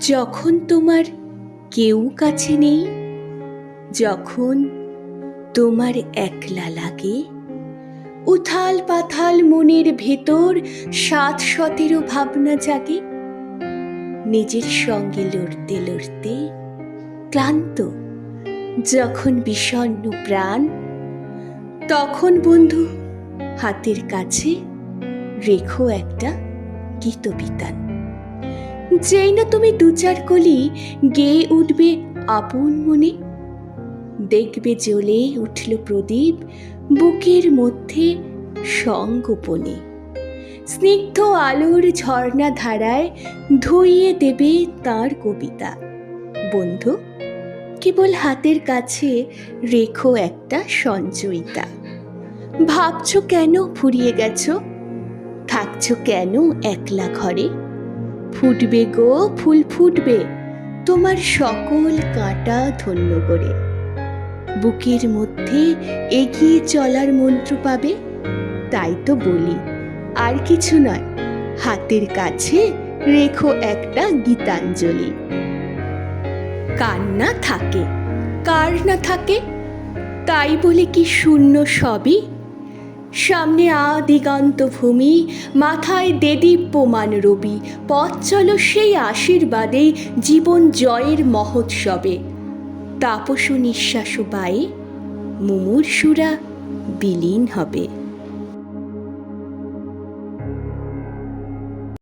যখন তোমার কেউ কাছে নেই, যখন তোমার একলা লাগে, উথাল পাথাল মনের ভেতর সাত সতেরো ভাবনা জাগে, নিজের সঙ্গে লড়তে লড়তে ক্লান্ত, যখন বিষণ্ণ প্রাণ, তখন বন্ধু হাতের কাছে রেখো একটা গীতবিতান। যেই না তুমি দু চার কলি, গেয়ে উঠবে আপন মনে। দেখবে জ্বলে উঠল প্রদীপ বুকের মধ্যে সঙ্গোপনে। স্নিগ্ধ আলোর ঝর্ণা ধারায় ধুইয়ে দেবে তার কবিতা। বন্ধু, কেবল হাতের কাছে রেখো একটা সঞ্চয়িতা। ভাবছ কেন ফুরিয়ে গেছো? থাকছো কেন একলা ঘরে? ফুটবে গো, ফুল ফুটবে। তোমার সকল কাঁটা ধন্য করে। বুকের মধ্যে এগিয়ে চলার মন্ত্র পাবে? তাই তো বলি, আর কিছু নয়। হাতের কাছে রেখো একটা গীতাঞ্জলি। কার না থাকে, কার না থাকে, তাই বলে কি শূন্য সবই? সামনে আদিগান্ত ভূমি, মাথায় দেদীপ্যমান রবি পথ চলো সেই আশীর্বাদে জীবন জয়ের মহোৎসবে। তাপস নিঃশ্বাস পায়ে মুমূর্ষুরা বিলীন হবে।